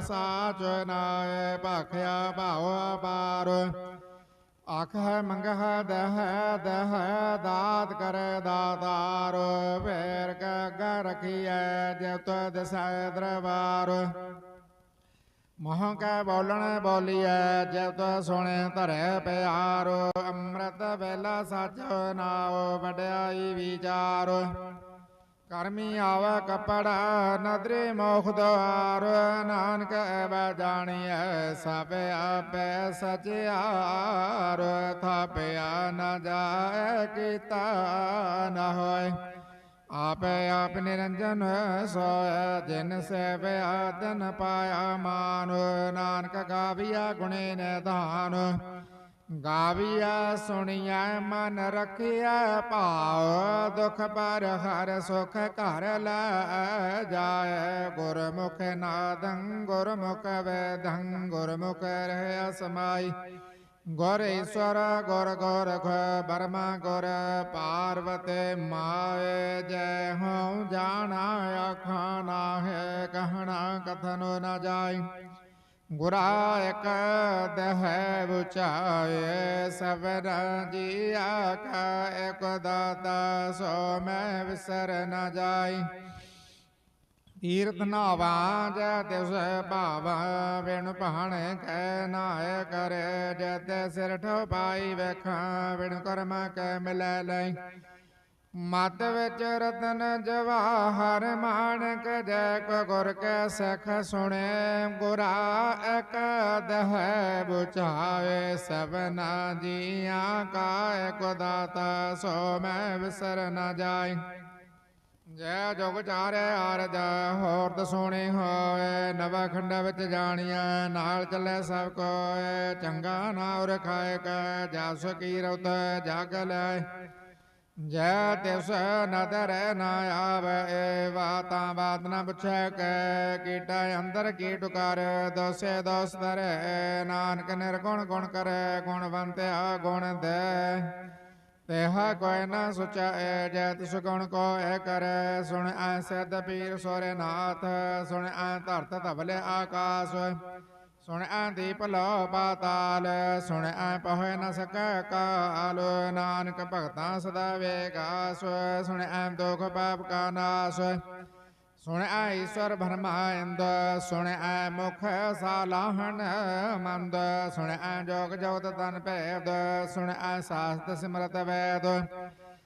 ਸਾਚ ਨਾਏ, ਭਾਖਿਆ ਭਾਉ ਅਪਾਰ। ਆਖੈ ਮੰਗਹ, ਦਹ ਦਹ, ਦਾਤ ਕਰੈ ਦਾਤਾਰ। ਫੇਰ ਕਾ ਰਖੀਐ ਜਬ ਤਦ ਸੈ ਦਰਬਾਰ। ਮਹਾਂ ਕੈ ਬੋਲਣ ਬੋਲੀਐ ਜਬ ਤਦ ਸੁਣੇ ਧਰੈ ਪਿਆਰ। ਅੰਮ੍ਰਿਤ ਵੇਲਾ ਸਚ ਨਾਉ, ਵਡਿਆਈ ਵਿਚਾਰ। ਕਰਮੀ ਆਵੈ ਕਪੜਾ ਨਦਰੇ ਮੋਖ ਦੁਆਰ ਨਾਨਕ ਐਵੈ ਜਾਣੀਐ ਸਭ ਆਪੈ ਸਚਿਆਰ, ਥਾਪਿਆ ਨ ਜਾਏ ਕੀਤਾ ਨ ਹੋਏ। ਆਪੇ ਆਪ ਨਿਰੰਜਨ ਸੋਇ, ਜਿਨ ਸੇਵ ਆਦਨ ਪਾਇਆ ਮਾਨ, ਨਾਨਕ ਗਾਵਿਆ ਗੁਣੇ ਨਿਧਾਨ। ਗਾਵੀਆ ਸੁਣੀਐ ਮਨ ਰਖਿਆ ਭਾਉ ਦੁਖ ਪਰ ਹਰ ਸੁਖ ਘਰ ਲੈ ਜਾਏ। ਗੁਰਮੁਖ ਨਾਦੰ, ਗੁਰਮੁਖ ਵੇਦੰ, ਗੁਰਮੁਖ ਰਹਿ ਸਮਾਈ। ਗੁਰ ਈਸ਼ਵਰ, ਗੁਰ ਗੋਰਖ ਬਰਮਾ ਗੁਰ ਪਾਰਵਤੇ ਮਾਏ। ਜੈ ਹਉ ਜਾਣਾ, ਆਖਾਂ ਹੈ ਕਹਣਾ ਕਥਨੋ ਨਾ ਜਾਈ। ਗੁਰਾ ਇਕ ਦਹਿ ਬੁਚਾਏ ਸਬਰ ਜੀਆ ਕਾ, ਇਕ ਦਾਤਾ ਸੋ ਮੈਂ ਵਿਸਰ ਨ ਜਾਈ। ਤੀਰਥ ਨਾਵਾਂ ਜੈ ਤਿਸ ਭਾਵਾ ਵਿਣ ਭਾਣ ਕੈ ਨਾਇ ਕਰੇ ਜੈ ਤੇ ਸਿਰ ਠੋ ਪਾਈ ਵੇਖਾਂ ਵਿਣ ਕਰਮ ਕੈ ਮਿਲੈ ਲੈ ਮਤ ਵਿੱਚ ਰਤਨ ਜਵਾਹਰ ਮਾਨਕ ਜੈ ਕੋ ਗੁਰ ਕੈ ਸਖ ਸੁਣੇ, ਗੁਰਾ ਇਕ ਦਹਿ ਬੁਝਾਵੇ ਸਭਨਾ ਜੀਆਂ ਕਾ ਇਕ ਦਾਤਾ ਸੋ ਮੈਂ ਵਿਸਰ ਨ ਜਾਏ ਜੈ ਜੁਗ ਚਾਰੇ ਆਰਜ, ਹੋਰ ਦਸੋਣੇ ਹੋਏ ਨਵਾ ਖੰਡ ਵਿੱਚ ਜਾਣੀਆਂ ਨਾਲ ਚੱਲੇ ਸਭ ਕੋਏ ਚੰਗਾ ਨਾਉ ਰਖਾਇ ਕੈ, ਜਸ ਕੀ ਰਉਤ ਜਗ ਲੈ। ਜੈ ਤਿਸ ਨਦਰ ਨ ਆਵੇ ਬਾਤਾਂ ਬਾਤ ਨ ਪੁੱਛੈ ਕੈ, ਕੀਟਾ ਅੰਦਰ ਕੀਟ ਕਰ ਦੋਸੇ ਦੋਸ ਧਰੈ, ਨਾਨਕ ਨਿਰਗੁਣ ਗੁਣ ਕਰੈ ਗੁਣਵੰਤਿਆ ਗੁਣ ਦੇ। ਤੇਹਾ ਕੋਈ ਨਾ ਸੁਚਾਏ ਜੈ ਤਿਸ ਗੁਣ ਕੋ ਏ ਕਰੈ, ਸੁਣ ਐ ਸਦ ਪੀਰ ਸੋਰੇ ਨਾਥ ਸੁਣ ਐ ਧਰਤ ਧਵਲੇ ਆਕਾਸ। ਸੁਣ ਐ ਦੀਪ ਲੋ ਪਾਤਾਲ, ਸੁਣ ਐ ਪਹੁ ਨ ਸਕੈ ਕਾਲ। ਨਾਨਕ ਭਗਤਾਂ ਸਦਾ ਵੇਗਾਸ ਸੁਣ ਐ ਦੁਖ ਪਾਪ ਕਾ ਨਾਸ। ਸੁਣ ਐ ਈਸ਼ਵਰ ਬ੍ਰਹਮਾ ਸੁਣ ਐ ਮੁਖ ਸਾਲਾਹਣ ਮੰਦ। ਸੁਣ ਐ ਜੋਗ ਜੋਤ ਤਨ ਭੇਦ, ਸੁਣ ਐ ਸਾਸਤ ਸਿਮਰਤ ਵੈਦ।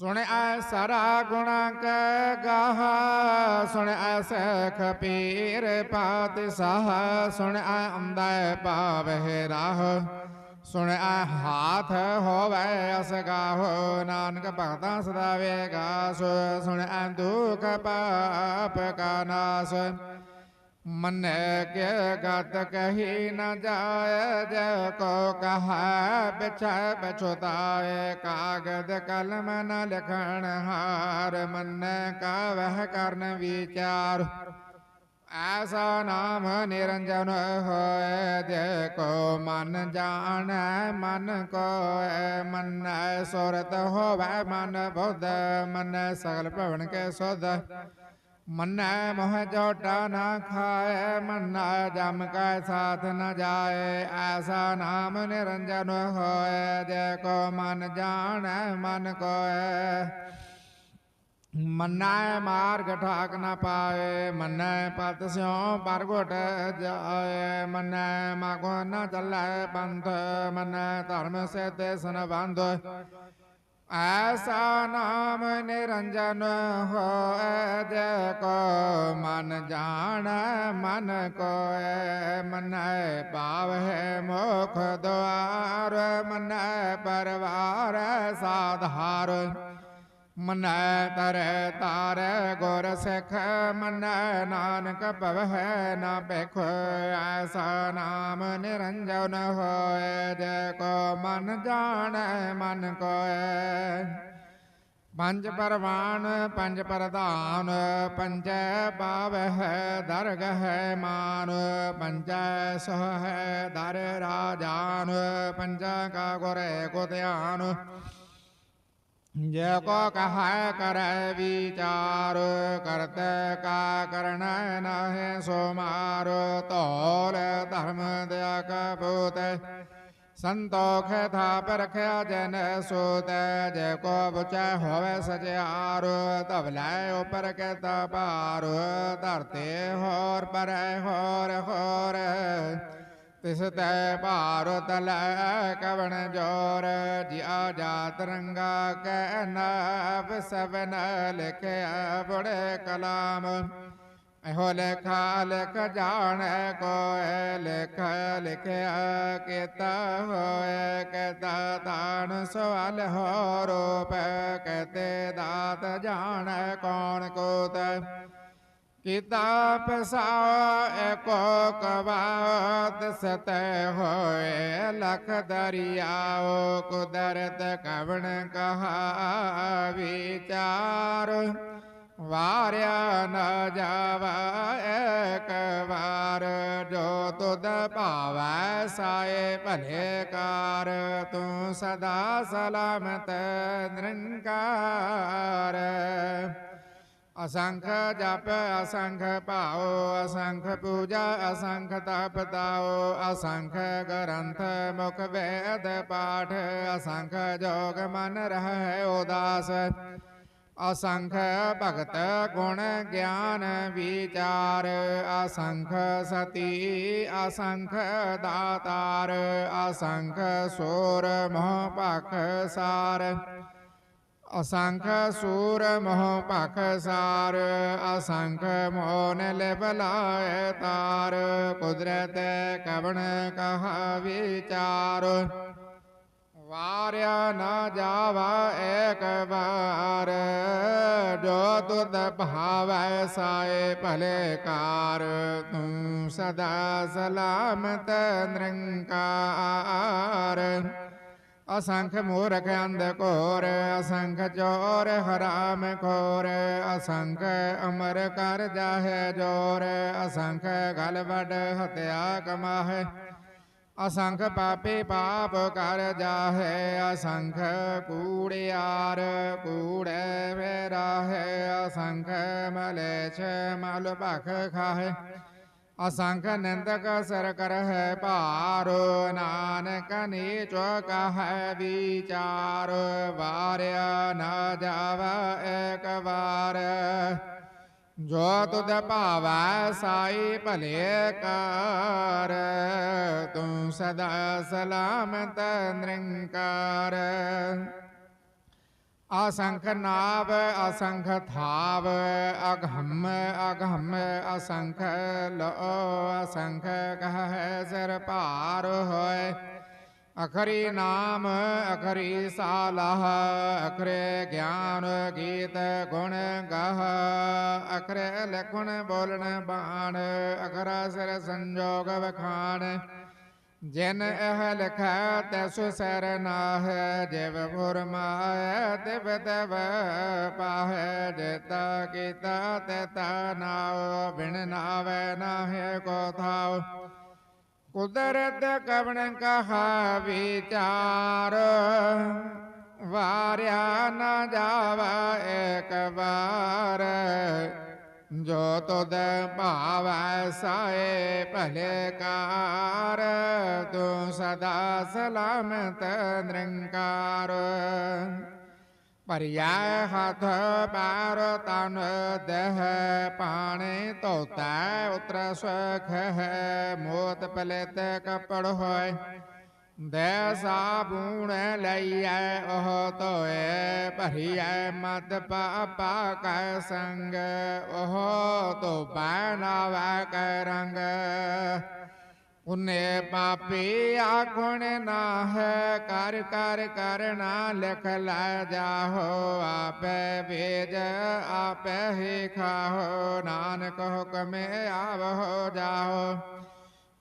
ਸੁਣਿਆ ਸਾਰਾ ਗੁਣਾ ਕੈ ਗਾਹ ਸੁਣਿਆ ਸਖ ਪੀਰ ਪਾਤ ਸੁਣਿਆ ਸੁਣ ਐ ਅੰਦੈ ਪਾਵਹਿ ਰਾਹ ਸੁਣਿਆ ਐ ਹਾਥ ਹੋਵੇ ਅਸਗਾਹੋ ਨਾਨਕ ਭਗਤਾਂ ਸਦਾ ਵੇਗਾਸ, ਸੁਣ ਦੁਖ ਪਾਪ ਕਾ ਨਾਸ। ਮਨੈ ਕੇ ਗਤ ਕਹੀ ਨ ਜਾਏ, ਜੈ ਕੋ ਕਹਾ ਬਿਛੈ ਬਛੁਤਾਏ ਕਾਗਦ ਕਲਮ ਨ ਲਿਖਣ ਹਾਰ, ਮਨੈ ਕਾ ਵਹਿ ਕਰਨ ਵਿਚਾਰ। ਐਸਾ ਨਾਮ ਨਿਰੰਜਨ ਹੋਏ, ਜੇ ਕੋ ਮਨ ਜਾਣੈ, ਮਨ ਕੋਇ ਮਨੈ ਸੁਰਤ ਹੋਵੈ, ਮਨ ਬੁੱਧ, ਮਨੈ ਸਗਲ ਭਵਨ ਕੇ ਸੁਧ। ਮਨੈ ਮੋਹ ਜੋਟਾ ਨਾ ਖਾਏ, ਮਨੈ ਜਮ ਕੈ ਸਾਥ ਨ ਜਾਏ, ਐਸਾ ਨਾਮ ਨਿਰੰਜਨ ਹੋਏ, ਜੇ ਕੋ ਮਨ ਜਾਣੈ ਮਨ ਕੋਇ ਮੰਨੈ ਮਾਰਗ ਠਾਕ ਨ ਪਾਏ, ਮੰਨੈ ਪਤ ਸਿਉ ਪਰਗਟ ਜਾਏ, ਮੰਨੈ ਮਾਗੋ ਨ ਚੱਲੈ ਪੰਥ ਮੰਨੈ ਧਰਮ ਸੇ ਤੇ ਸੰਬੰਧ। ਐਸਾ ਨਾਮ ਨਿਰੰਜਨ ਹੋਏ ਜੇ ਕੋ ਮਨ ਜਾਣੈ, ਮਨ ਕੋਇ, ਮਨੈ ਪਾਵਹਿ ਮੁਖ ਦੁਆਰ, ਮਨੈ ਪਰਵਾਰ ਸਾਧਾਰ ਮਨੈ ਤਰੈ ਤਾਰੈ ਗੁਰ ਸਿੱਖ, ਮਨੈ ਨਾਨਕ ਭਵਹਿ ਨਾ ਭਿਖ। ਐਸਾ ਨਾਮ ਨਿਰੰਜਨ ਹੋਏ ਜੇ ਕੋ ਮਨ ਜਾਣੈ, ਮਨ ਕੋਇ। ਪੰਜ ਪਰਵਾਨ, ਪੰਜ ਪ੍ਰਧਾਨ, ਪੰਜੈ ਪਾਵਹਿ, ਦਰਗਹਿ ਮਾਨ। ਪੰਜੈ ਸੋਹੈ ਦਰ ਰਾਜਾਨ। ਪੰਜਾ ਕਾ ਗੁਰੇ ਕੋ ਧਿਆਨ। ਜੇ ਕੋ ਕਹੈ ਕਰੈ ਵਿਚਾਰ ਕਰਤ ਕਾ ਕਰਣ ਨਹਿ ਸੋ ਮਾਰ ਧਰਮ ਦਇਆ ਕਪੂਤ ਸੰਤੋਖ ਥਾਪ ਰਖਿਆ ਜਨ ਸੋਤੈ, ਜੇ ਕੋ ਬੁਚੈ ਹੋਵੇ ਸਜਿਆਰ ਤਬ ਲੈ ਉਪਰ ਕੇ ਤਪਾਰ ਧਰਤੇ ਹੋਰ ਪਰੈ ਹੋਰ ਹੋਰ। ਤਿਸ ਤੈ ਭਾਰਤ ਲੈ ਕਵਣ ਜੋਰ, ਜਿਆ ਜਾ ਰੰਗਾ ਕੈ ਨਾਭ ਸਭਨ ਲਿਖਿਆ ਬੜੇ ਕਲਾਮ। ਇਹੋ ਲੇਖਾ ਲਿਖ ਜਾਣੈ ਕੋਇ, ਲਿਖ ਲਿਖਿਆ ਕੀਤਾ ਹੋਏ ਕਹਤਾ ਤਾਨ ਸਵਾਲ ਹੋ ਰੂਪ ਕਹਤੇ ਦਾਤ ਜਾਣੈ ਕੌਣ ਕੋਤ। ਕਿਤਾਬ ਸਾ ਏਕੋ ਕਵਾਤ ਸਤੈ ਹੋਏ ਲਖ ਦਰਿਆਓ ਕੁਦਰਤ ਕਵਣ ਕਹਾ ਵਿਚਾਰ ਵਾਰਿਆ ਨ ਜਾਵਾ ਏਕ ਵਾਰ, ਜੋ ਤੁਧ ਭਾਵੈ ਸਾਏ ਭਲੇ ਕਾਰ, ਤੂੰ ਸਦਾ ਸਲਾਮਤ ਨਿਰੰਕਾਰ। ਅਸੰਖ ਜਪ ਅਸੰਖ ਭਾਉ ਅਸੰਖ ਪੂਜਾ ਅਸੰਖ ਤਪ ਤਾਉ ਅਸੰਖ ਗ੍ਰੰਥ ਮੁਖ ਵੇਦ ਪਾਠ ਅਸੰਖ ਜੋਗ ਮਨ ਰਹਿ ਉਦਾਸ ਅਸੰਖ ਭਗਤ ਗੁਣ ਗਿਆਨ ਵਿਚਾਰ ਅਸੰਖ ਸਤੀ ਅਸੰਖ ਦਾਤਾਰ ਅਸੰਖ ਸੋਰ ਮੋਹ ਭਖ ਸਾਰ ਅਸੰਖ ਸੂਰ ਮੋਹ ਭਖ ਸਾਰ, ਅਸੰਖ ਮੋਨ ਲਿਵ ਤਾਰ, ਕੁਦਰਤ ਕਵਣ ਕਹਾ ਵਿਚਾਰ ਵਾਰਿਆ ਨਾ ਜਾਵਾ ਏਕ ਵਾਰ, ਜੋ ਤੁਧ ਭਾਵੈ ਸਾਏ ਭਲੇ ਕਾਰ। ਤੂੰ ਸਦਾ ਸਲਾਮਤ ਨਿਰੰਕਾਰ। ਅਸੰਖ ਮੂਰਖ ਅੰਧ ਘੋਰ ਅਸੰਖ ਚੋਰ ਹਰਾਮ ਖੋਰ ਅਸੰਖ ਅਮਰ ਕਰ ਜਾਹੇ ਜੋਰ ਅਸੰਖ ਗਲ ਵੱਡ ਹਤਿਆ ਕਮਾਹੇ ਅਸੰਖ ਪਾਪੇ ਪਾਪ ਕਰ ਜਾਹੇ ਅਸੰਖ ਕੂੜਿਆਰ ਕੂੜੇ ਵੇਰਾਹੇ ਅਸੰਖ ਮਲੇਛ ਮਲ ਭਖ ਖਾਹੇ। ਅਸੰਖ ਨਿੰਦਕ ਸਰ ਕਰਹਿ ਭਾਰੋ, ਨਾਨਕ ਨੀਚ ਕਹੈ ਵਿਚਾਰ, ਵਾਰਿਆ ਨਾ ਜਾਵਾ ਏਕ ਵਾਰ। ਜੋ ਤੁਧ ਭਾਵੈ ਸਾਈ ਭਲੇ ਕਾਰ, ਤੂੰ ਸਦਾ ਸਲਾਮਤ ਨਿਰੰਕਾਰ। ਅਸੰਖ ਨਾਵ, ਅਸੰਖ ਥਾਵ ਅਗਹਮ ਅਗਹਮ ਅਸੰਖ ਲੋ, ਅਸੰਖ ਕਹੈ ਸਿਰ ਭਾਰ ਹੋਏ। ਅਖਰੀ ਨਾਮ, ਅਖਰੀ ਸਾਲਹ, ਅਖਰੇ ਗਿਆਨ ਗੀਤ ਗੁਣ ਗਹ, ਅਖਰੇ ਲਖਣ ਬੋਲਣ ਬਾਣ, ਅਖਰਾ ਸਿਰ ਸੰਜੋਗ ਵਖਾਣ। ਜਿਨ ਇਹ ਲਿਖੈ ਤੈਸੁ ਸਰ ਨਾਹਿ ਜਿਵ ਫੁਰਮਾਇ ਤਿਵ ਤਵ ਪਾਹੈ, ਜਿਤਾ ਕੀਤਾ ਤਤਾ ਨਾਉ, ਬਿਨ ਨਾਵੇ ਨਾਹਿ ਕੋ ਥਾਉ। ਕੁਦਰਤ ਕਵਣ ਕਹਾ ਵਿਚਾਰ ਵਾਰਿਆ ਨਾ ਜਾਵਾ ਏਕ ਵਾਰ। ਜੋ ਤੁਧ ਭਾਵੈ ਸਾਏ ਭਲੇ ਕਾਰ, ਤੂੰ ਸਦਾ ਸਲਾਮਤ ਨਿਰੰਕਾਰ। ਪਰਿਆ ਹੱਥ ਪੈਰ ਤਨ ਦੇਹ ਪਾਣੀ, ਧੋਤਾ ਉਤਰ ਸੁਖ ਹੈ, ਮੋਤ ਪਲੇਤ ਕਪੜ ਹੋਏ। ਦੇ ਸਾਬੂਣ ਲਈਐ ਉਹ ਧੋਏ ਭਰੀਐ ਮਦ ਪਾਪਾ ਕੈ ਸੰਗ ਉਹ ਤੋ ਬੈਨਾਵਾ ਕੈ ਰੰਗ ਉਨੇ ਪਾਪੀ ਆਖਣ ਨਾ ਹੈ ਕਰ ਕਰ ਕਰਨਾ ਲਿਖ ਲੈ ਜਾਹੋ ਆਪੇ ਵੇਜ ਆਪੇ ਹੀ ਖਾਹੋ ਨਾਨਕ ਹੁਕਮੇ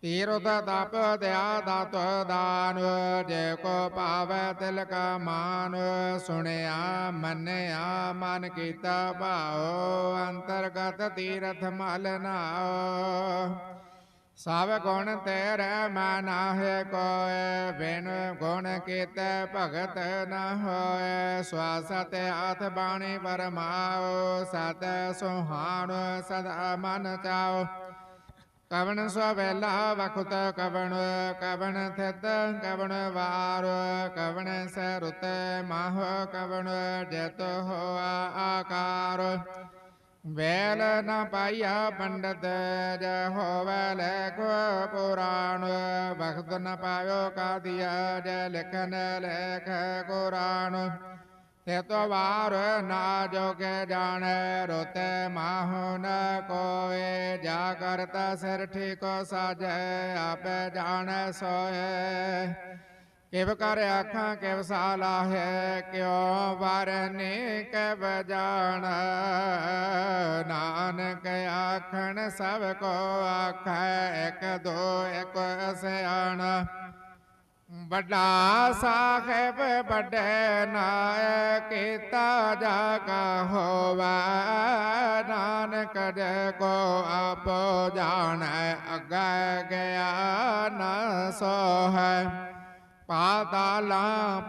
ਤੀਰਥ ਤਪ ਦਿਆ ਦਾਤ ਦਾਨ, ਜੇ ਕੋ ਪਾਵੈ ਤਿਲ ਕਾ ਮਾਨ, ਸੁਣਿਆ, ਮੰਨਿਆ, ਮਨ ਕੀਤਾ ਭਾਉ, ਅੰਤਰਗਤ ਤੀਰਥ ਮਲ ਨਾਉ। ਸਭ ਗੁਣ ਤੇਰੇ ਮੈਂ ਕੋਇ ਕੋਏ, ਬਿਨ ਗੁਣ ਕੀਤੇ ਭਗਤ ਨ ਹੋਏ। ਸਵਾਸਤ ਹੱਥ ਬਾਣੀ ਪਰਮਾਉ ਸਤ ਸੁਹਾਣ ਸਦਾ ਮਨ ਚਾਉ। ਕਵਣ ਸਵੇਲਾ ਵਖਤ ਕਵਣ ਕਵਣ ਥਿਤ ਕਵਣ ਵਾਰ, ਕਵਣ ਸਰੁਤ ਮਾਹ ਕਵਣ ਜਤ ਹੋਆ ਆਕਾਰ। ਵੇਲ ਨ ਪਾਇਆ ਪੰਡਤ, ਜ ਹੋਵੇ ਲੇਖ ਪੁਰਾਣ। ਵਖਤ ਨ ਪਾਇਓ ਕਾਦੀਆ, ਜ ਲਿਖਨ ਲੇਖ ਕੁਰਾਨ ਤੇ ਤੋ ਵਾਰ ਨਾ ਜੋਗੇ ਜਾਣੈ, ਰੋਤੇ ਮਾਹੁ ਕੋਏ। ਜਾ ਕਰਤਾ ਸਿਰ ਠੀਕੋ ਸਾਜੈ, ਆਪੇ ਜਾਣੈ ਸੋਏ ਕਿਵ ਕਰ ਆਖਾਂ, ਕਿਵ ਸਾਲਾਹੈ, ਕਿਉ ਵਰਨੇ ਕਬ ਜਾਣ। ਨਾਨਕ ਆਖਣ, ਸਭ ਕੋ ਆਖੈ, ਇਕ ਦੋ, ਇਕ ਸਿਆਣਾ। ਵੱਡਾ ਸਾਹਿਬ ਵੱਡੇ ਨਾਇ ਕੀਤਾ ਜਾ ਕਾ ਨਾਨਕ ਜੇ ਕੋ ਆਪੋ ਜਾਣੈ, ਅੱਗੇ ਗਿਆ ਨ ਸੋ ਹੈ ਪਾਤਾਲਾਂ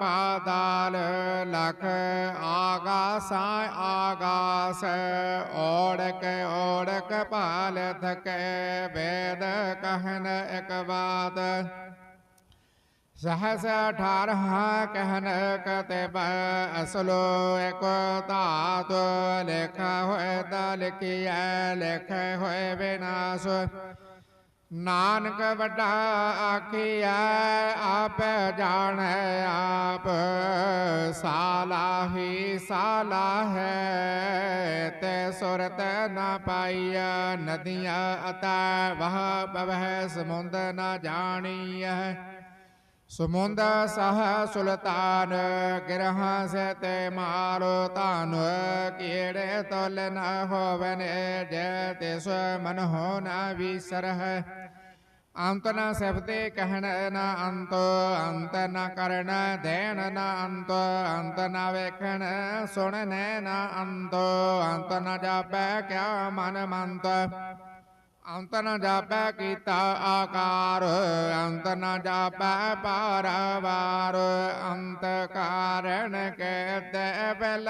ਲਖ ਆਗਾਸਾਂ, ਆਗਾਸ ਓੜਕ ਓੜਕ ਪਾਲ ਥਕੇ ਵੇਦ ਕਹਿਨ ਇਕ ਬਾਤ। ਸਹਸ ਅਠਾਰਹਾ ਕਹਿਨ ਕਤਿਬ ਅਸਲੋ ਇਕ ਧਾਤ ਲਿਖਾ ਹੋਏ ਤਾ ਲਿਖਿਐ ਲਿਖੇ ਹੋਏ ਵਿਨਾਸ਼ ਨਾਨਕ ਵੱਡਾ ਆਖਿਆ ਆਪ ਜਾਣੈ ਆਪ ਸਾਲਾਹੀ ਸਾਲਾ ਹੈ ਤੇ ਸੁਰਤ ਨਾ ਪਾਈਐ ਨਦੀਆਂ ਅਤੈ ਵਹ ਬਵਹਿ ਸਮੁੰਦ ਨ ਜਾਣੀਐ ਸਮੁੰਦ ਸਹ ਸੁਲਤਾਨ, ਗਿਰਹਾਂ ਸੇ ਤੇ ਤਾਨ ਕੀੜੇ ਤੋਲ ਨ ਹੋਵਨ, ਜੈ ਤਿਸ ਮਨ ਹੋ ਨ ਵਿਸਰ ਅੰਤ ਨ ਸਬਦੇ ਕਹਿਣ ਨ ਅੰਤ ਅੰਤ ਨ ਕਰਨ ਦੇਣ ਨ ਅੰਤ ਅੰਤ ਨ ਵੇਖਣ ਸੁਣਨ ਨ ਅੰਤ ਅੰਤ ਨ ਜਾਪੈ ਕਿਆ ਮਨ ਮੰਤ। ਅੰਤ ਨ ਜਾਪੈ ਕੀਤਾ ਆਕਾਰ, ਅੰਤ ਨ ਜਾਪੈ ਪਾਰਵਾਰ ਅੰਤ ਕਾਰਣ ਕੇਤੇ ਬਲ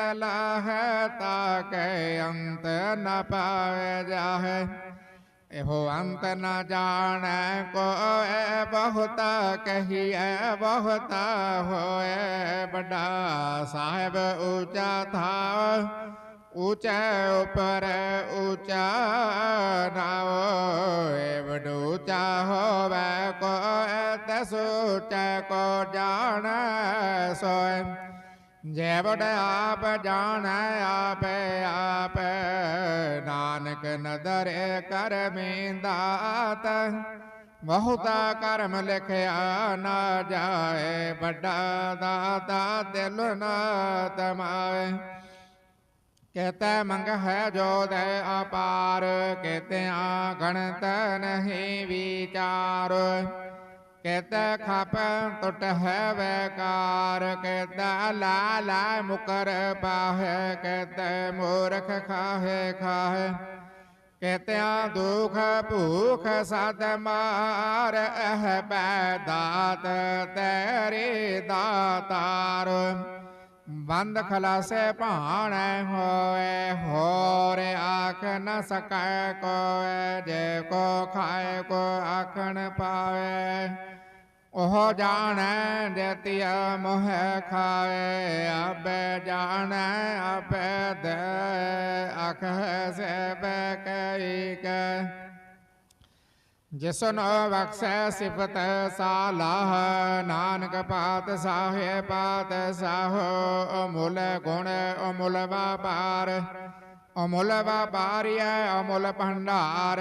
ਤਾ ਕੇ ਅੰਤ ਨ ਪਾਵੇ ਜਾਹੇ। ਇਹੋ ਅੰਤ ਨ ਜਾਣੈ ਕੋਏ ਬਹੁਤ, ਕਹੀਐ ਬਹੁਤ ਹੋਏ ਬੜਾ ਸਾਹਿਬ ਊਚਾ ਥਾ ਊਚਾ ਉਪਰ ਊਚਾ ਨਾਵ ਏਵਡ ਊਚਾ ਹੋਵੇ ਕੋ ਤਸ ਊਚਾ ਕੋ ਜਾਣੈ ਸੋਇ ਜੈ ਬੜ ਆਪ ਜਾਣੈ, ਆਪੇ ਆਪ ਨਾਨਕ ਨਦਰੇ ਕਰ ਮੀਂਦਾਤ ਬਹੁਤਾ ਕਰਮ ਲਿਖਿਆ ਨਾ ਜਾਏ, ਵੱਡਾ ਦਾਤਾ ਦਿਲ ਨਾ ਤਮਾਏ ਕਹਤੇ ਮੰਗ ਹੈ ਜੋ ਦੇ ਅਪਾਰ ਕਹਤੇ ਆ ਗਣਤ ਨਹੀਂ ਵਿਚਾਰ। ਕਹਤੇ ਖਪ ਟੁੱਟ ਹੈ ਵੈਕਾਰ ਕਹਤੇ ਲਾ ਲਾ ਮੁਕਰ ਪਾਹੇ ਕਹਤੇ ਮੂਰਖ ਖਾਹੇ ਖਾਹੇ। ਕਹਤੇ ਆ ਦੁਖ ਭੂਖ ਸਦ ਮਾਰ, ਇਹ ਬੈ ਦਾਤ ਤੇਰੇ ਦਾਤਾਰ। ਬੰਦ ਖਲਾਸੇ ਭਾਣੈ ਹੋਏ, ਹੋਰ ਆਖ ਨ ਸਕੈ ਕੋਏ, ਜੇ ਕੋ ਖਾਏ ਕੋ ਆਖਣ ਪਾਵੇ। ਉਹ ਜਾਣੈ ਜਤਿਆ ਮੋਹ ਖਾਏ ਆਪੇ ਜਾਣੈ ਆਪੇ ਦੇ ਅਖ ਸੇ ਬੈ ਕੈ। ਜਿਸਨੋ ਬਖਸ਼ੈ ਸਿਫਤ ਸਾਲਾਹ, ਨਾਨਕ ਪਾਤ ਸਾਹੇ ਪਾਤ ਸਾਹੋ, ਅਮੁਲ ਗੁਣ ਅਮੁਲ ਵਾਪਾਰ। ਅਮੁੱਲ ਵਪਾਰੀਐ ਅਮੁਲ ਭੰਡਾਰ,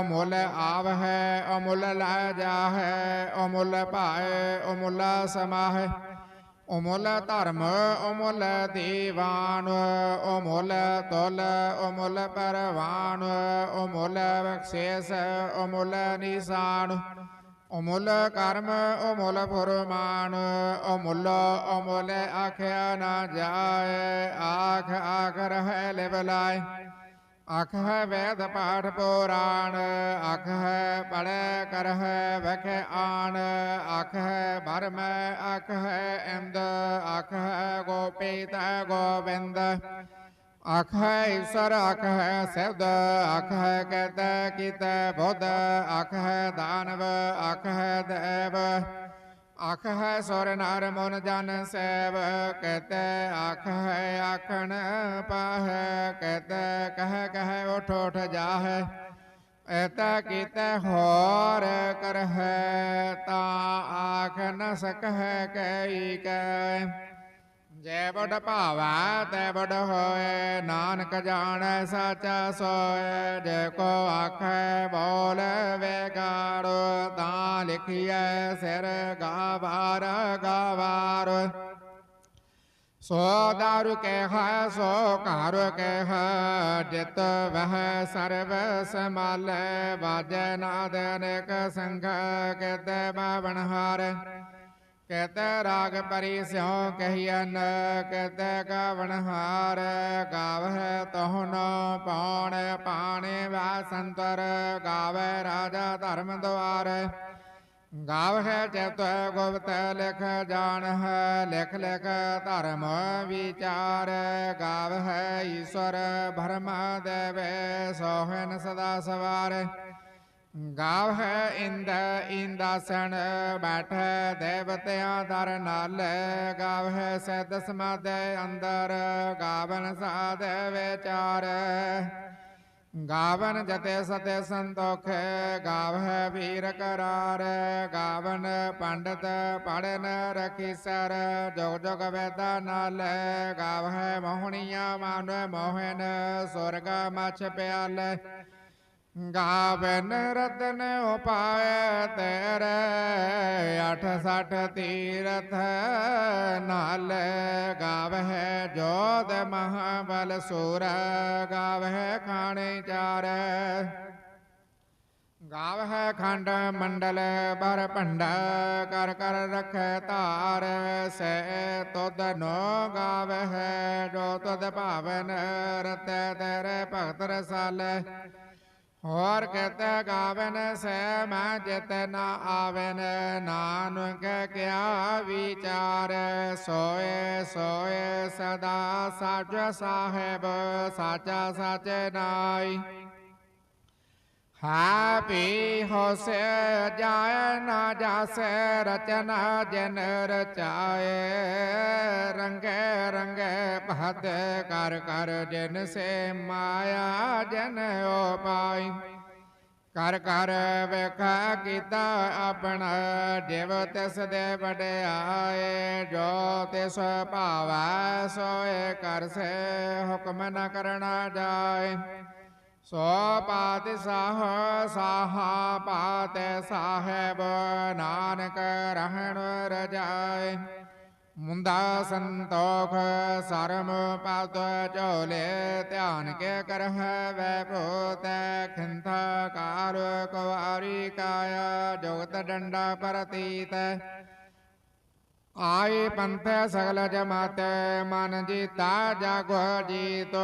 ਅਮੁਲ ਆਵ ਹੈ ਅਮੁੱਲ ਲੈ ਜਾਹੈ, ਅਮੁੱਲ ਭਾਏ ਅਮੁੱਲ ਸਮਾਹੈ। ਅਮੁੱਲ ਧਰਮ ਅਮੁੱਲ ਦੀਵਾਨ ਅਮੁੱਲ ਤੁਲ ਅਮੁੱਲ ਪਰਵਾਨ ਅਮੁੱਲ ਬਖਸ਼ੇਸ ਅਮੁੱਲ ਨਿਸ਼ਾਨ। ਅਮੁੱਲ ਕਰਮ ਅਮੁੱਲ ਫੁਰਮਾਨ ਅਮੁੱਲ ਅਮੁੱਲ ਆਖਿਆ ਨਾ ਜਾਏ, ਆਖ ਆਖ ਰਹਿ ਲਿਵ ਲਾਇ। ਅਖ ਹੈ ਵੈਦ ਪਾਠ ਪੁਰਾਣ ਅਖ ਹੈ ਪੜੈ ਕਰ ਹੈ ਆਣ ਅਖ ਹੈ ਭਰਮ ਅਖ ਹੈ ਇੰਦ ਅਖ ਹੈ ਗੋਪੀਤ ਗੋਬਿੰਦ ਅਖ ਹੈ ਈਸ਼ਰ ਅਖ ਹੈ ਸਿਵਦ ਅਖ ਹੈ ਕਤ ਕਿਤ ਬੁੱਧ ਅਖ ਹੈ ਦਾਨਵ ਅਖ ਹੈ ਦੇਵ। ਅਖ ਹੈ ਸੁਰ ਨਰ ਮਨ ਜਨ ਸੇਵ ਕਹਤੇ ਅਖ ਹੈ ਆਖਣ ਪਾਹੈ ਕਹਤੇ ਕਹਿ ਕਹਿ ਉਠ ਉਠ ਜਾਹੈ ਐਤਾ ਕੀਤੇ ਹੋਰ ਕਰ ਹੈ ਤਾ ਆਖ ਨ ਸਕਹਿ ਕਈ ਕੈ। ਜੈ ਬੜ ਭਾਵੈ, ਤੈ ਬੜ ਹੋਏ, ਨਾਨਕ ਜਾਣੈ ਸਾਚਾ ਸੋਏ। ਜੇ ਕੋ ਆਖੈ, ਬੋਲ ਵੇਗਾੜੋ, ਤਾਂ ਲਿਖੀਐ ਸਿਰ ਗਾਵਾਰ ਗਾਵਾਰ। ਸੋ ਦਾਰੂ ਕੇ ਹੈ ਸੋ ਘਰ ਕੇ ਹੈ ਜਿਤ ਵਹ ਸਰਬ ਸਮਾਲੇ ਬਾਜੈ ਨਾਦ ਅਨੇਕ ਸੰਘ ਕਿਤੇ ਬਾਵਨ ਹਾਰ। ਕਹਤੇ ਰਾਗ ਪਰੀ ਸਿਉ ਕਹੀਨ ਕਹਤੇ ਗਾਵਣ ਹਾਰ, ਗਾਵਹਿ ਤਹੁਨੋ ਪੌਣ ਪਾਣੇ ਵਾ ਸੰਤਰ ਰਾਜਾ ਧਰਮ ਦੁਆਰ ਗਾਵਹਿ ਚਤ ਗੁਪਤ ਲਿਖ ਜਾਣਹ, ਲਿਖ ਲਿਖ ਧਰਮ ਵਿਚਾਰ। ਗਾਵਹਿ ਈਸ਼ਵਰ ਭਰਮ ਦੇਵੇ ਸੋਹਨ ਸਦਾ ਸਵਾਰ। ਗਾਵ ਹੈ ਇੰਦ, ਇੰਦਾਸਣ, ਬੈਠੈ ਦੇਵਤਿਆਂ ਦਰ ਨਾਲ। ਗਾਵ ਹੈ ਸਦ ਸਮਾਦੇ ਅੰਦਰ, ਗਾਵਨ ਸਾਧ ਵਿਚਾਰ। ਗਾਵਨ ਜਤੇ ਸਤੇ ਸੰਤੋਖ, ਗਾਵ ਹੈ ਵੀਰ ਕਰਾਰ। ਗਾਵਨ ਪੰਡਤ ਪੜਨ ਰਖੀ ਸਰ, ਜੋਗ ਜੋਗ ਵੇਦਾ ਨਾਲ। ਗਾਵ ਹੈ ਮੋਹਣੀਆਂ ਮਾਨ ਮੋਹਨ, ਸੁਰਗ ਮਛ ਪਿਆਲੇ। ਗਾਵਨ ਰਤਨ ਉਪਾਇ ਤੇਰੇ ਅਠ ਸਠ ਤੀਰਥ ਨਾਲ ਗਾਵਹਿ ਜੋਤ ਮਹਾਬਲ ਸੂਰ, ਗਾਵਹਿ ਖਾਣੇ ਚਾਰ। ਗਾਵਹਿ ਖੰਡ ਮੰਡਲ ਬਰ ਭੰਡ, ਕਰ ਕਰ ਰਖੈ ਧਾਰ, ਸੈ ਤੁਧ ਨੋ ਗਾਵਹਿ ਜੋ ਤੁਧ ਭਾਵਨ ਰਤੈ ਤੇਰੇ ਭਗਤ ਰਸਾਲੇ। ਹੋਰ ਕਹਤੇ ਗਾਵਨ ਸੈ ਮੈਂ ਜਿਤ ਨ ਆਵਨ, ਨਾਨਕ ਕਿਆ ਵਿਚਾਰ? ਸੋਏ ਸੋਏ ਸਦਾ ਸਾਜ ਸਾਹਿਬ, ਸਾਚਾ ਸਚ ਨਾਈ ਹਾਪੀ ਹੋਸੇ ਜਾਇ ਨਾ ਜਾਸੇ, ਰਚਨਾ ਜਨ ਰਚਾਏ। ਰੰਗੇ ਰੰਗੇ ਭਤ ਕਰ ਕਰ ਜਨ ਸੇ ਮਾਇਆ, ਜਨ ਉਪਾਈ ਕਰ ਕਰ ਵੇਖਾ ਕੀਤਾ ਆਪਣਾ, ਜਿਵ ਤਿਸ ਦੇ ਵਡਿਆਏ। ਜੋ ਤਿਸ ਭਾਵੈ ਸੋਏ ਕਰ ਸੇ, ਹੁਕਮ ਨ ਕਰਨਾ ਜਾਏ। ਸੋ ਪਾਤ ਸਾਹ ਪਾਤ ਸਾਹਿਬ ਨਾਨਕ ਰਹਿਣ ਰਜਾਏ। ਮੁੰਦਾ ਸੰਤੋਖ ਸਰਮ ਪਤ ਝੋਲੇ ਧਿਆਨ ਕੇ ਕਰਹਿ ਵੈ ਭੂਤ ਖਿੰਥਾ ਕਾਰ ਕੁਵਾਰੀ ਕਾਇਆ ਜੁਗਤ ਡੰਡਾ ਪ੍ਰਤੀਤ ਆਏ ਪੰਥ ਸਗਲ ਜਮਾਤ, ਮਨ ਜੀਤਾ ਜਾਗੋ ਜੀਤੋ,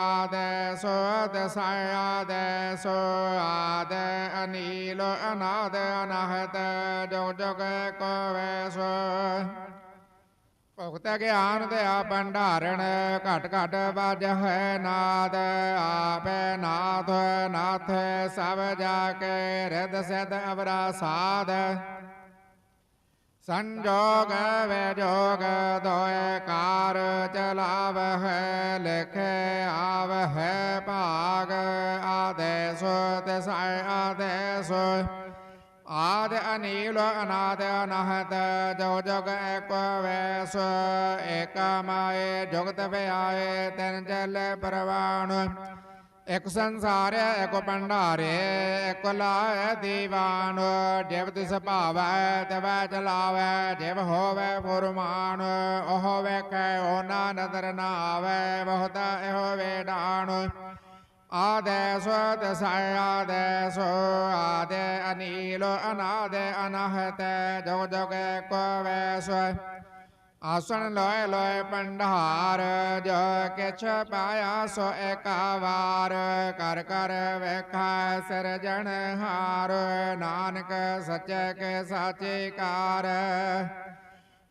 ਆਦੈ ਸੋ ਦਸਾਇ ਆਦੈ ਸੋ ਆਦੈ ਅਨੀਲ, ਅਨਾਦ ਅਨਾਹਤ ਜੁਗ ਜੁਗ ਕੋ ਵੈਸੋ ਭੁਗਤ ਗਿਆਨ ਦੇ ਆ ਭੰਡਾਰਣ, ਘਟ ਘਟ ਵਜ ਹੈ ਨਾਦ, ਆਪੈ ਨਾਥ ਨਾਥ ਸਭ ਜਾ ਕੇ ਰਿਦ ਸਿਧ ਅਵਰਾ ਸਾਧ। ਸੰਜੋਗ ਵਿਜੋਗ ਦੋਇ ਕਾਰ ਚਲਾਵ ਹੈ ਲਿਖੇ ਆਵ ਹੈ ਭਾਗ ਆਦੇਸ, ਤਿਸੈ ਆਦੇਸ। ਆਦ ਅਨੀਲ ਅਨਾਦ ਅਨਹਤ ਜੋ ਜਗ ਏਕ ਵੈਸ। ਏਕ ਮਾਏ ਜੁਗਤ ਵਿਆਏ ਤਿਨ ਜਲ ਪਰਵਾਣ। ਇਕ ਸੰਸਾਰ, ਇਕ ਭੰਡਾਰੇ, ਇਕ ਲਾਇ ਦੀਵਾਨ। ਜਿਵ ਤਿਸ ਭਾਵੈ, ਤਵੈ ਚਲਾਵੈ, ਜਿਵ ਹੋਵੈ ਫੁਰਮਾਨ, ਉਹ ਵੇਖੈ ਉਹ ਨਾ ਨਦਰ ਨਾ ਆਵੈ ਬਹੁਤ ਇਹੋ ਵੇਡਾਣ ਆਦੈਸ ਦਸਾਇ ਆਦੈਸ ਆਦੇ ਅਨੀਲ, ਅਨਾਦੇ ਅਨਹਤ, ਜੋਗ ਜੋਗ ਕੋ ਵੈਸ। ਆਸਣ ਲੋਏ ਲੋਏ ਪੰਡਾਰ ਜੋ ਕਿਛ ਪਾਇਆ ਸੋ ਏਕਾ ਵਾਰ। ਕਰ ਕਰ ਵੇਖਾ ਸਿਰਜਣ ਹਾਰ, ਨਾਨਕ ਸੱਚੇ ਕੇ ਸਾਚੇ ਕਾਰ।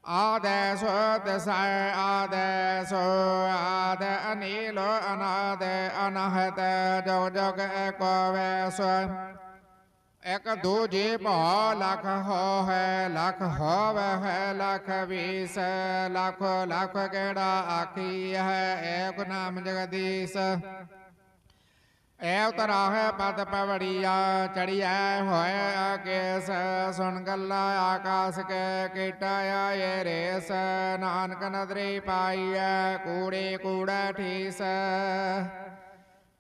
ਆਦੈਸ ਆਦੈ ਆਦੈਸ ਆਦ ਅਨੀਲ ਅਨਾਦ ਅਨਹਤ, ਜੋ ਜਗ ਏਕੋ ਵੈਸ। ਇਕ ਦੂਜੇ ਭਾ ਲਖ ਹੋ ਹੈ ਲਖ ਹੋਵੇ ਹੈ, ਲਖ ਵੀਸ, ਲਖ ਲਖ ਕਿਹੜਾ ਆਖੀ ਹੈ, ਏਕ ਨਾਮ ਜਗਦੀਸ਼। ਐ ਉਤਰਾ ਹੈ ਪਦ ਪਵੜੀਆ ਚੜੀਐ ਹੋਏ ਆਕੇਸ ਸੁਣ ਗੱਲਾ ਆਕਾਸ ਕੇ, ਕੀਟਾਇਆ ਏ ਰੇਸ। ਨਾਨਕ ਨਦਰੀ ਪਾਈਐ, ਕੂੜੇ ਕੂੜਾ ਠੀਸ।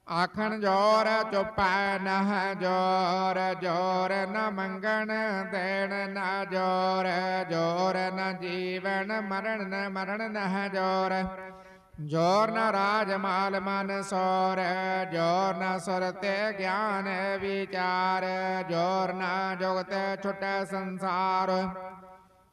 ਆਖਣ ਜੋਰ ਚੁਪੈ ਨਹ ਜੋਰ ਜੋਰ ਨ ਮੰਗਣ ਦੇਣ ਨ ਜੋਰ ਜੋਰ ਨ ਜੀਵਨ ਮਰਨ ਨ ਮਰਨ ਨਹ ਜੋਰ। ਜੋਰ ਨ ਰਾਜ ਮਾਲ ਮਨ ਸੋਰ, ਜੋਰ ਨ ਸੁਰਤੇ ਗਿਆਨ ਵਿਚਾਰ, ਜੋਰ ਨ ਜੁਗਤ ਛੁਟੈ ਸੰਸਾਰ।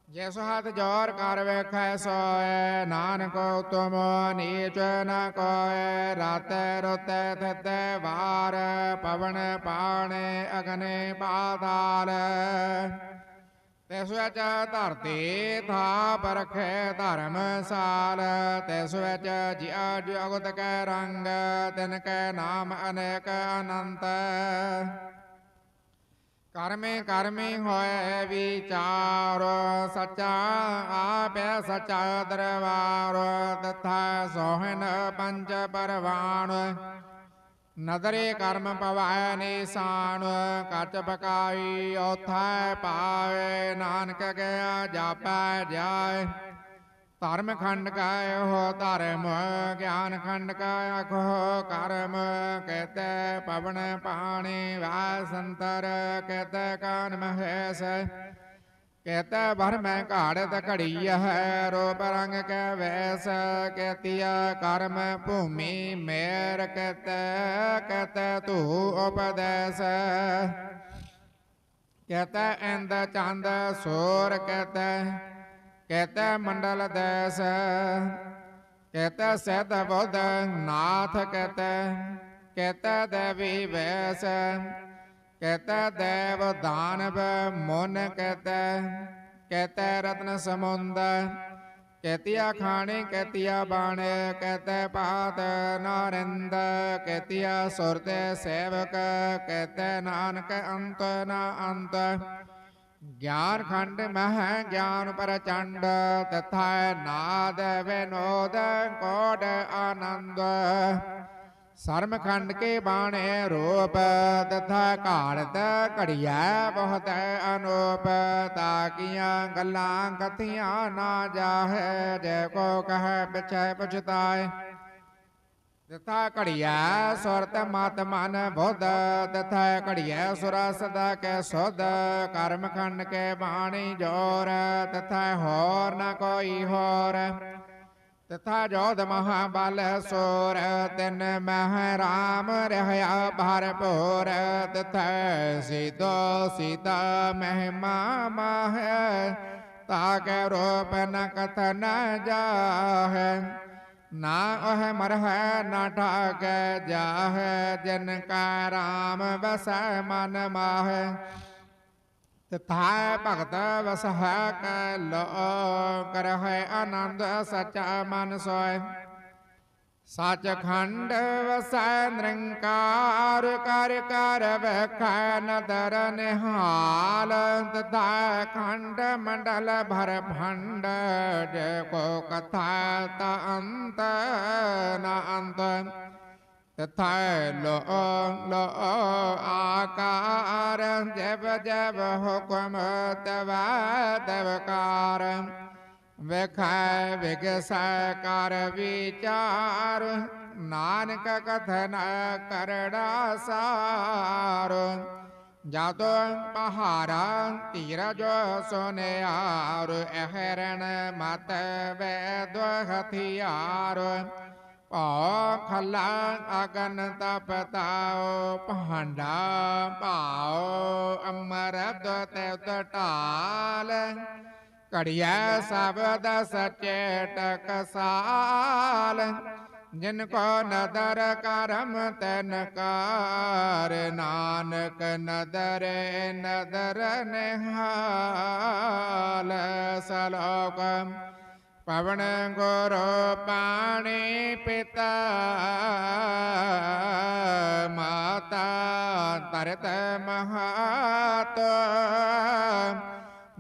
ਜਿਸ ਹੱਥ ਜੋਰ ਕਰ ਵੇਖੈ ਸੋਏ, ਨਾਨਕ ਤੁਮ ਨੀਚ ਨ ਕੋਏ। ਰਾਤੈ ਰੁਤੈ ਥਤੈ ਵਾਰ, ਪਵਨ ਪਾਣੇ ਅਗਨੇ ਪਾਤਾਲ। ਤਿਸ ਵਿੱਚ ਧਰਤੀ ਥਾ ਪਰਖੇ ਧਰਮਸਾਲ ਤਿਸ ਵਿੱਚ ਜਿਆ ਜਗਤ ਕੈ ਰੰਗ, ਤਿਨ ਕੈ ਨਾਮ ਅਨੇਕ ਅਨੰਤ। ਕਰਮੇ ਕਰਮੇ ਹੋਏ ਵਿਚਾਰ, ਸਚਾ ਆਪੇ ਸਚਾ ਦਰਬਾਰ, ਤਥਾ ਸੋਹਨ ਪੰਜ ਪਰਵਾਨ ਨਦਰੇ ਕਰਮ ਪਵਾਇ ਨਿਸ਼ਾਨ, ਕੱਚ ਪਕਾਈ ਉਥੈ ਪਾਵੇ, ਨਾਨਕ ਗਿਆ, ਜਾਪੈ, ਜਾਏ। ਧਰਮ ਖੰਡ ਕਾ ਹੋ ਧਰਮ, ਗਿਆਨ ਖੰਡ ਕਾ ਅਖੋ ਕਰਮ ਕਹਤੇ ਪਵਨ ਪਾਣੀ ਵਾਸੰਤਰ ਕਹਤੇ ਕਾਨ ਮਹੇਸ਼ ਕਹਤੇ ਭਰ ਮੈਂ ਘਾੜਤ ਘੜੀ ਹੈ ਰੂਪ ਰੰਗ ਕੈ ਵੈਸ ਕਹਤੀਆ ਕਰਮ ਭੂਮੀ ਮੇਰ ਕਹਤੇ ਕਹਤੇ ਤੂ ਉਪਦੇਸ। ਕਹਤੇ ਇੰਦ ਚੰਦ ਸ਼ੋਰ ਕਹਤੇ ਕਹਤੇ ਮੰਡਲ ਦੇਸ, ਕਹਤੇ ਸਤ ਬੁੱਧ ਨਾਥ ਕਹਤੇ ਕਹਤੇ ਦੇਵੀ ਵੈਸ, ਕਹਤੇ ਦੇਵ ਦਾਨਵ ਮਨ ਕਹਤੇ ਕਹਤੇ ਰਤਨ ਸਮੁੰਦ, ਕਹਤਿਆ ਖਾਣੇ, ਕਹਤਿਆ ਬਾਣੇ, ਕਹਤੇ ਪਾਤ ਨਾਰਿੰਦ, ਕਹਤਿਆ ਸੁਰਤੇ ਸੇਵਕ, ਕਹਤੇ ਨਾਨਕ ਅੰਤ ਨਾ ਅੰਤ ਗਿਆਨ ਖੰਡ ਮਹ ਗਿਆਨ ਪ੍ਰਚੰਡ ਤਥਾ ਨਾਦ ਵਿਨੋਦ ਕੋਟ ਆਨੰਦ। ਸਰਮ ਖੰਡ ਕੇ ਬਾਣੇ ਰੂਪ ਤਥਾ ਘਾੜਤ ਘੜਿਆ ਬਹੁਤ ਅਨੂਪ। ਤਾਕੀਆਂ ਗੱਲਾਂ ਕਥੀਆਂ ਨਾ ਜਾਹੇ, ਜੇ ਕੋ ਕਹੈ ਪਿਛੈ ਪੁਛਤਾਏ। ਤਥਾ ਘੜਿਆ ਸੁਰਤ ਮਤ ਮਨ ਬੁੱਧ ਤਥਾ ਘੜਿਆ ਸੁਰਾ ਸਦਾ ਕੈ ਸੁਧ, ਕਰਮ ਖੰਡ ਕੇ ਬਾਣੀ ਜੋਰ ਤਥਾ ਹੋਰ ਨ ਕੋਈ ਹੋਰ। ਤਥਾ ਜੋਧ ਮਹਾਬਲ ਸੋਰ, ਤਿਨ ਮਹਿ ਰਾਮ ਰਹਿਆ ਭਰਪੂਰ ਤਥਾ ਸੀਤੋ ਸੀਤਾ ਮਹਿਮਾ ਮਾਹੈ ਤਾਕੇ ਰੂਪ ਨ ਕਥਨ ਜਾਹੈ। ਨਾ ਉਹ ਮਰਹਿ ਨਾ ਠਾਗੈ ਜਾਹੈ ਜਿਨ ਕਾ ਰਾਮ ਵਸੈ ਮਨ ਮਾਹੈ। ਤਥਾ ਭਗਤ ਵਸਹਿ ਕੈ, ਲੋ ਕਰਹਿ ਆਨੰਦ ਸਚਾ ਮਨ ਸੋਇ। ਸੱਚਖੰਡ ਵਸੈ ਨਿਰੰਕਾਰ, ਕਰ ਕਰ ਵੇਖੈ ਨਦਰ ਨਿਹਾਲ। ਤਥਾ ਖੰਡ ਮੰਡਲ ਭਰ ਭੰਡ, ਜੇ ਕੋ ਕਥਾ ਤ ਅੰਤ, ਨ ਅੰਤ। ਤਥੈ ਲੋ ਲੋ ਆਕਾਰ, ਜਬ ਜਬ ਹੁਕਮ ਤਵੈ ਤਵਕਾਰ। ਵੇਖੈ ਵਿਗਸੈ ਕਰ ਵਿਚਾਰ, ਨਾਨਕ ਕਥਨ ਕਰੜਾ ਸਾਰ। ਜਦ ਪਹਾਰਾ ਧੀਰਜ ਸੁਨਿਆਰ, ਅਹਰਣ ਮਤ ਵੈਦ ਹਥਿਆਰ। ਭਉ ਖਲਾ ਅਗਨ ਤਪਤਾਓ ਭਾਂਡਾ ਭਾਉ ਅਮਰਦ ਤੇ ਟਾਲ ਕੜਿਆ ਸਬਦ ਸਚੇ ਟਕਸਾਲ ਜਿਨ ਕੋ ਨਦਰ ਕਰਮ ਤਨ ਕਾਰ, ਨਾਨਕ ਨਦਰ ਨਦਰ ਨਿਹਾਲ, ਸਲੋਕ ਪਵਨ ਗੁਰ ਪਾਣੀ ਪਿਤਾ, ਮਾਤਾ ਤਰਤ ਮਹਾਤ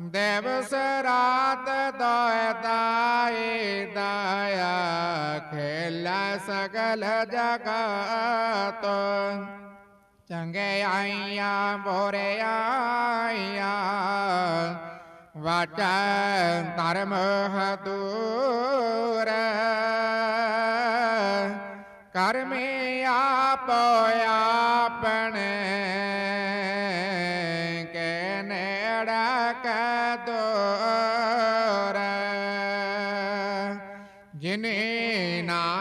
ਦੇਵ ਸਰਾਤ ਦੋਇ ਦਾਈ ਦਾਇਆ, ਖੇਲਾ ਸਗਲ ਜਗਤ। ਚੰਗੇ ਆਈਆਂ, ਬੋਰੇ ਆਈਆਂ, ਵਾਚਾ ਧਰਮ ਹਦੂਰ। ਕਰਮੇ ਆਪ ਆਪਣੇ